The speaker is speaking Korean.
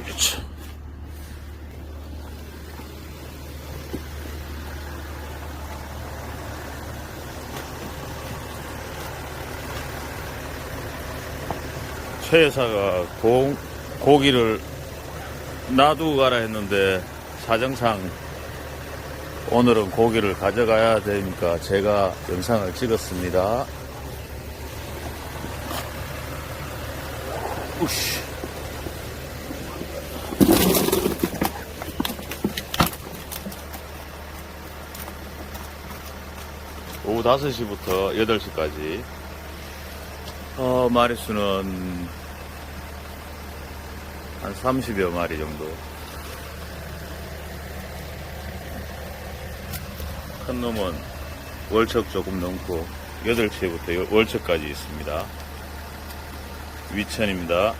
그렇죠. 최 여사가 고, 고기를 놔두고 가라 했는데 사정상 오늘은 고기를 가져가야 되니까 제가 영상을 찍었습니다. 우씨. 오후 5시부터 8시까지. 어, 마리수는 한 30여 마리 정도. 큰 놈은 월척 조금 넘고 8시부터 월척까지 있습니다. 위천입니다